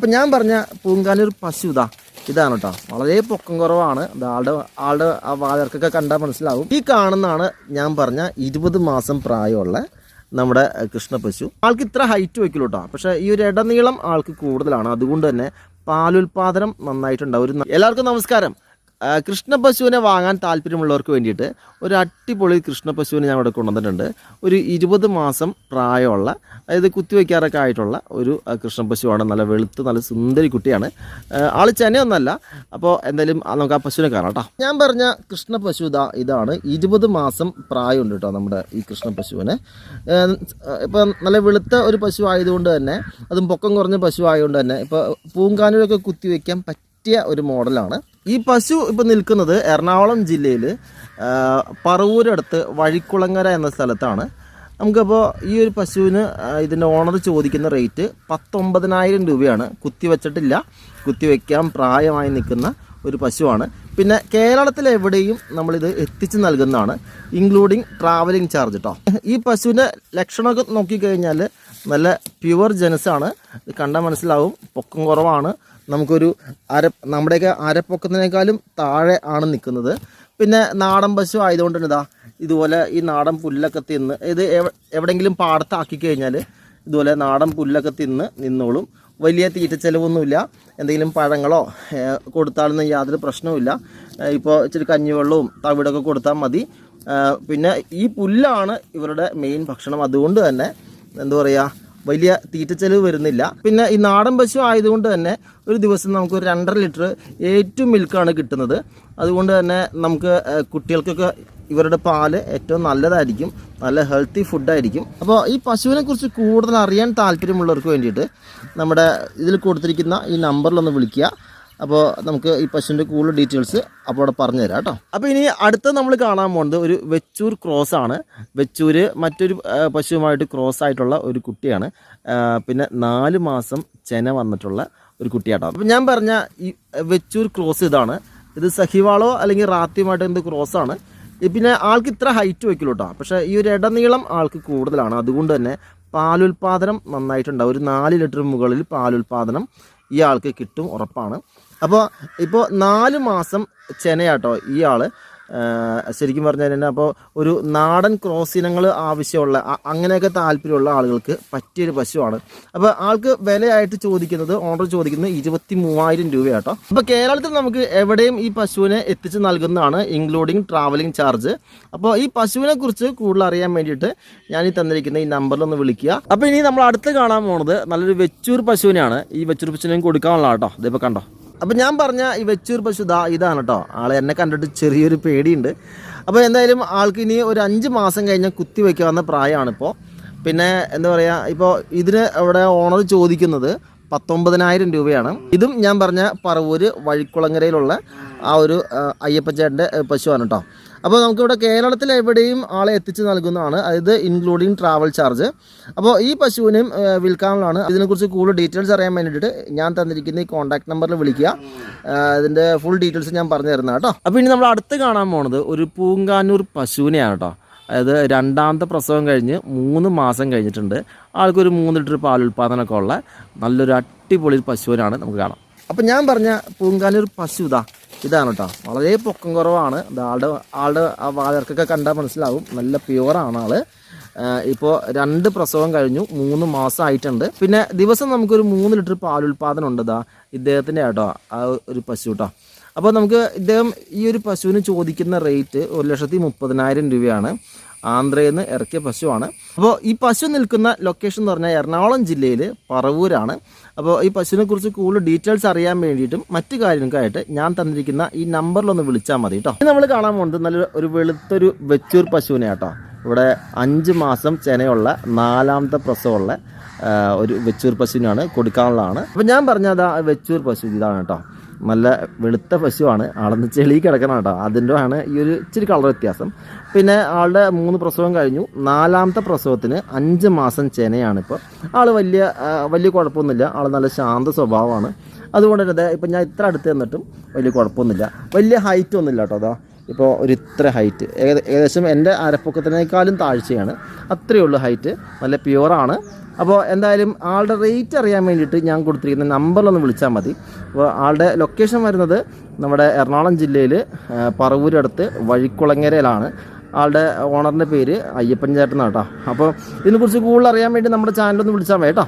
അപ്പം ഞാൻ പറഞ്ഞ പൂങ്കാനൂർ പശു ഇതാ ഇതാണ് കേട്ടോ വളരെ പൊക്കം കുറവാണ്. ആളുടെ ആളുടെ ആ വാതിർക്കൊക്കെ കണ്ടാൽ മനസ്സിലാവും. ഈ കാണുന്നതാണ് ഞാൻ പറഞ്ഞ ഇരുപത് മാസം പ്രായമുള്ള നമ്മുടെ കൃഷ്ണപശു ആൾക്ക് ഇത്ര ഹൈറ്റ് വയ്ക്കുള്ളൂ കേട്ടോ പക്ഷേ ഈ ഒരു ഇടനീളം ആൾക്ക് കൂടുതലാണ്. അതുകൊണ്ട് തന്നെ പാലുൽപാദനം നന്നായിട്ടുണ്ടാവും എല്ലാവർക്കും നമസ്കാരം. കൃഷ്ണപശുവിനെ വാങ്ങാൻ താല്പര്യമുള്ളവർക്ക് വേണ്ടിയിട്ട് ഒരു അടിപൊളി കൃഷ്ണപശുവിനെ ഞാൻ ഇവിടെ കൊണ്ടുവന്നിട്ടുണ്ട്. ഒരു ഇരുപത് മാസം പ്രായമുള്ള അതായത് കുത്തിവെക്കാറൊക്കെ ആയിട്ടുള്ള ഒരു കൃഷ്ണപശുവാണ്. നല്ല വെളുത്ത് നല്ല സുന്ദരി കുട്ടിയാണ്. ആൾ ചെനയൊന്നല്ല. അപ്പോൾ എന്തായാലും നമുക്ക് ആ പശുവിനെ കാണാം കേട്ടോ ഞാൻ പറഞ്ഞ കൃഷ്ണപശു ഇതാ ഇതാണ്. ഇരുപത് മാസം പ്രായമുണ്ട് കേട്ടോ നമ്മുടെ ഈ കൃഷ്ണപശുവിന്. ഇപ്പം നല്ല വെളുത്ത ഒരു പശു ആയതുകൊണ്ട് തന്നെ അതും പൊക്കം കുറഞ്ഞ പശു ആയതുകൊണ്ട് തന്നെ ഇപ്പോൾ പൂങ്കാനൂരൊക്കെ കുത്തിവെക്കാൻ പറ്റും പറ്റിയ ഒരു മോഡലാണ്. ഈ പശു ഇപ്പോൾ നിൽക്കുന്നത് എറണാകുളം ജില്ലയിൽ പറവൂരടുത്ത് വഴിക്കുളങ്ങര എന്ന സ്ഥലത്താണ്. നമുക്കപ്പോൾ ഈ ഒരു പശുവിന് ഇതിന്റെ ഓണർ ചോദിക്കുന്ന റേറ്റ് പത്തൊമ്പതിനായിരം രൂപയാണ്. കുത്തിവെച്ചിട്ടില്ല കുത്തിവെക്കാൻ പ്രായമായി നിൽക്കുന്ന ഒരു പശുവാണ്. പിന്നെ കേരളത്തിലെവിടെയും നമ്മളിത് എത്തിച്ച് നൽകുന്നതാണ്. ഇൻക്ലൂഡിങ് ട്രാവലിംഗ് ചാർജ് കേട്ടോ ഈ പശുവിന്റെ ലക്ഷണമൊക്കെ നോക്കിക്കഴിഞ്ഞാൽ നല്ല പ്യുവർ ജനസാണ്. ഇത് കണ്ടാൽ മനസ്സിലാവും. പൊക്കം കുറവാണ്. നമുക്കൊരു അര നമ്മുടെയൊക്കെ അരപ്പൊക്കത്തിനേക്കാളും താഴെ ആണ് നിൽക്കുന്നത്. പിന്നെ നാടൻ പശു ആയതുകൊണ്ട് തന്നെ ഇതാ ഇതുപോലെ ഈ നാടൻ പുല്ലൊക്കെ തിന്ന് ഇത് എവ- എവിടെയെങ്കിലും പാടത്താക്കി കഴിഞ്ഞാൽ ഇതുപോലെ നാടൻ പുല്ലൊക്കെ തിന്ന് നിന്നോളും. വലിയ തീറ്റ ചിലവൊന്നുമില്ല. എന്തെങ്കിലും പഴങ്ങളോ കൊടുത്താലൊന്നും യാതൊരു പ്രശ്നവുമില്ല. ഇപ്പോൾ ഇച്ചിരി കഞ്ഞിവെള്ളവും തവിടൊക്കെ കൊടുത്താൽ മതി. പിന്നെ ഈ പുല്ലാണ് ഇവരുടെ മെയിൻ ഭക്ഷണം. അതുകൊണ്ട് തന്നെ എന്താ പറയുക വലിയ തീറ്റ ചെലവ് വരുന്നില്ല. പിന്നെ ഈ നാടൻ പശു ആയതുകൊണ്ട് തന്നെ ഒരു ദിവസം നമുക്ക് ഒരു രണ്ടര ലിറ്റർ ഏറ്റവും മിൽക്കാണ് കിട്ടുന്നത്. അതുകൊണ്ട് തന്നെ നമുക്ക് കുട്ടികൾക്കൊക്കെ ഇവരുടെ പാൽ ഏറ്റവും നല്ലതായിരിക്കും. നല്ല ഹെൽത്തി ഫുഡായിരിക്കും അപ്പോൾ ഈ പശുവിനെ കുറിച്ച് കൂടുതൽ അറിയാൻ താല്പര്യമുള്ളവർക്ക് വേണ്ടിയിട്ട് നമ്മുടെ ഇതിൽ കൊടുത്തിരിക്കുന്ന ഈ നമ്പറിലൊന്ന് വിളിക്കുക. അപ്പോൾ നമുക്ക് ഈ പശുവിന്റെ കൂടുതൽ ഡീറ്റെയിൽസ് അപ്പോൾ അവിടെ പറഞ്ഞു തരാം കേട്ടോ. അപ്പോൾ ഇനി അടുത്ത നമ്മൾ കാണാൻ പോകുന്നത് ഒരു വെച്ചൂർ ക്രോസ് ആണ്. വെച്ചൂർ മറ്റൊരു പശുവുമായിട്ട് ക്രോസ് ആയിട്ടുള്ള ഒരു കുട്ടിയാണ്. പിന്നെ നാല് മാസം ചെന വന്നിട്ടുള്ള ഒരു കുട്ടിയാട്ടോ. അപ്പോൾ ഞാൻ പറഞ്ഞ ഈ വെച്ചൂർ ക്രോസ് ഇതാണ്. ഇത് സഹിവാളോ അല്ലെങ്കിൽ റാത്തിയുമായിട്ട് എന്ത് ക്രോസ് ആണ്. ഈ പിന്നെ ആൾക്ക് ഇത്ര ഹൈറ്റ് വയ്ക്കുള്ളൂ കേട്ടോ. പക്ഷേ ഈ ഒരു ഇടനീളം ആൾക്ക് കൂടുതലാണ്. അതുകൊണ്ട് തന്നെ പാലുൽപാദനം നന്നായിട്ടുണ്ടാവും. ഒരു നാല് ലിറ്റർ മുകളിൽ പാലുൽപാദനം ഇയാൾക്ക് കിട്ടും ഉറപ്പാണ്. അപ്പോൾ ഇപ്പോൾ നാല് മാസം ചെനയാട്ടോ ആൾ ശരിക്കും പറഞ്ഞു കഴിഞ്ഞാൽ അപ്പോൾ ഒരു നാടൻ ക്രോസ് ഇനങ്ങൾ ആവശ്യമുള്ള അങ്ങനെയൊക്കെ താല്പര്യമുള്ള ആളുകൾക്ക് പറ്റിയൊരു പശുവാണ്. അപ്പോൾ ആൾക്ക് വിലയായിട്ട് ചോദിക്കുന്നത് ഓർഡർ ചോദിക്കുന്നത് ഇരുപത്തി മൂവായിരം രൂപയാട്ടോ. അപ്പോൾ കേരളത്തിൽ നമുക്ക് എവിടെയും ഈ പശുവിനെ എത്തിച്ച് നൽകുന്നതാണ് ഇൻക്ലൂഡിങ് ട്രാവലിംഗ് ചാർജ് അപ്പോൾ ഈ പശുവിനെ കുറിച്ച് കൂടുതൽ അറിയാൻ വേണ്ടിയിട്ട് ഞാൻ ഈ തന്നിരിക്കുന്ന ഈ നമ്പറിൽ ഒന്ന് വിളിക്കുക. അപ്പോൾ ഇനി നമ്മൾ അടുത്ത് കാണാൻ പോണത് നല്ലൊരു വെച്ചൂർ പശുവിനെയാണ്. ഈ വെച്ചൂർ പശുവിനെയും കൊടുക്കാനുള്ള കേട്ടോ ഇതിപ്പോൾ കണ്ടോ? അപ്പോൾ ഞാൻ പറഞ്ഞ ഈ വെച്ചൂർ പശു ഇതാ ഇതാണ് കേട്ടോ ആളെ എന്നെ കണ്ടിട്ട് ചെറിയൊരു പേടിയുണ്ട്. അപ്പോൾ എന്തായാലും ആൾക്ക് ഇനി ഒരു അഞ്ച് മാസം കഴിഞ്ഞാൽ കുത്തി വയ്ക്കാവുന്ന പ്രായമാണിപ്പോൾ പിന്നെ എന്താ പറയുക ഇപ്പോൾ ഇതിന് അവിടെ ഓണർ ചോദിക്കുന്നത് പത്തൊമ്പതിനായിരം രൂപയാണ്. ഇതും ഞാൻ പറഞ്ഞ പറവൂര് വഴിക്കുളങ്ങരയിലുള്ള ആ ഒരു അയ്യപ്പച്ചേട്ടന്റെ പശുവാണ് കേട്ടോ അപ്പോൾ നമുക്കിവിടെ കേരളത്തിൽ എവിടെയും ആളെ എത്തിച്ച് നൽകുന്നതാണ്. അതായത് ഇൻക്ലൂഡിങ് ട്രാവൽ ചാർജ് അപ്പോൾ ഈ പശുവിനും വിൽക്കാനുള്ളതാണ്. ഇതിനെക്കുറിച്ച് കൂടുതൽ ഡീറ്റെയിൽസ് അറിയാൻ വേണ്ടിയിട്ട് ഞാൻ തന്നിരിക്കുന്ന ഈ കോൺടാക്ട് നമ്പറിൽ വിളിക്കുക. ഇതിന്റെ ഫുൾ ഡീറ്റെയിൽസ് ഞാൻ പറഞ്ഞു തരുന്നത് കേട്ടോ അപ്പോൾ ഇനി നമ്മൾ അടുത്ത് കാണാൻ പോണത് ഒരു പൂങ്കാനൂർ പശുവിനെയാണ് കേട്ടോ അതായത് രണ്ടാമത്തെ പ്രസവം കഴിഞ്ഞ് മൂന്ന് മാസം കഴിഞ്ഞിട്ടുണ്ട്. ആൾക്കൊരു മൂന്ന് ലിറ്റർ പാൽ ഉൽപ്പാദനമൊക്കെ ഉള്ള നല്ലൊരു അടിപൊളി പശുവിനാണ് നമുക്ക് കാണാം. അപ്പം ഞാൻ പറഞ്ഞ പൂങ്കാനൂർ പശു ഇതാ ഇതാണ് കേട്ടോ വളരെ പൊക്കം കുറവാണ്. ആളുടെ ആളുടെ ആ വാതർക്കൊക്കെ കണ്ടാൽ മനസ്സിലാവും. നല്ല പ്യുവറാണ് ആൾ. ഇപ്പോൾ രണ്ട് പ്രസവം കഴിഞ്ഞു മൂന്ന് മാസം ആയിട്ടുണ്ട്. പിന്നെ ദിവസം നമുക്കൊരു മൂന്ന് ലിറ്റർ പാൽ ഉൽപ്പാദനം ഉണ്ട് ഇതാ ഇദ്ദേഹത്തിന്റെ കേട്ടോ ആ ഒരു പശു കേട്ടോ അപ്പോൾ നമുക്ക് ഇദ്ദേഹം ഈ ഒരു പശുവിന് ചോദിക്കുന്ന റേറ്റ് ഒരു ലക്ഷത്തി മുപ്പതിനായിരം രൂപയാണ്. ആന്ധ്രയിൽ നിന്ന് ഇറക്കിയ പശുവാണ്. അപ്പോൾ ഈ പശു നിൽക്കുന്ന ലൊക്കേഷൻ എന്ന് പറഞ്ഞാൽ എറണാകുളം ജില്ലയിൽ പറവൂരാണ്. അപ്പോൾ ഈ പശുവിനെ കുറിച്ച് കൂടുതൽ ഡീറ്റെയിൽസ് അറിയാൻ വേണ്ടിയിട്ടും മറ്റു കാര്യങ്ങൾക്കായിട്ട് ഞാൻ തന്നിരിക്കുന്ന ഈ നമ്പറിലൊന്ന് വിളിച്ചാൽ മതി കേട്ടോ നമ്മൾ കാണാൻ പോകുന്നത് നല്ല ഒരു വെളുത്തൊരു വെച്ചൂർ പശുവിനെ കേട്ടോ ഇവിടെ അഞ്ച് മാസം ചെനയുള്ള നാലാമത്തെ പ്രസവമുള്ള ഒരു വെച്ചൂർ പശുവിനാണ് കൊടുക്കാനുള്ളതാണ്. അപ്പോൾ ഞാൻ പറഞ്ഞത് ആ വെച്ചൂർ പശു ഇതാണ് കേട്ടോ നല്ല വെളുത്ത പശുവാണ്. ആളൊന്ന് ചെളി കിടക്കണം കേട്ടോ. അതിന്റെ ആണ് ഈ ഒരു ഇച്ചിരി കളർ വ്യത്യാസം. പിന്നെ ആളുടെ മൂന്ന് പ്രസവം കഴിഞ്ഞു. നാലാമത്തെ പ്രസവത്തിന് അഞ്ച് മാസം ചെനയാണ് ഇപ്പോൾ ആൾ വലിയ വലിയ കുഴപ്പമൊന്നുമില്ല. ആൾ നല്ല ശാന്ത സ്വഭാവമാണ്. അതുകൊണ്ട് തന്നെ ഇപ്പം ഞാൻ ഇത്ര അടുത്ത് നിന്നിട്ടും വലിയ കുഴപ്പമൊന്നുമില്ല. വലിയ ഹൈറ്റ് ഒന്നുമില്ല കേട്ടോ അതാ ഇപ്പോൾ ഒരു ഇത്ര ഹൈറ്റ് ഏകദേശം എന്റെ അരപ്പൊക്കത്തിനേക്കാളും താഴ്ചയാണ്. അത്രയേ ഉള്ളൂ ഹൈറ്റ്. നല്ല പ്യുവറാണ് അപ്പോൾ എന്തായാലും ആളുടെ റേറ്റ് അറിയാൻ വേണ്ടിയിട്ട് ഞാൻ കൊടുത്തിരിക്കുന്ന നമ്പറിലൊന്ന് വിളിച്ചാൽ മതി. അപ്പോൾ ആളുടെ ലൊക്കേഷൻ വരുന്നത് നമ്മുടെ എറണാകുളം ജില്ലയിൽ പറവൂരടുത്ത് വഴിക്കുളങ്ങരയിലാണ്. ആളുടെ ഓണറിന്റെ പേര് അയ്യപ്പൻ ചേട്ടനാണ് കേട്ടോ. അപ്പോൾ ഇതിനെക്കുറിച്ച് കൂടുതൽ അറിയാൻ വേണ്ടി നമ്മുടെ ചാനലൊന്ന് വിളിച്ചാൽ മതി കേട്ടോ.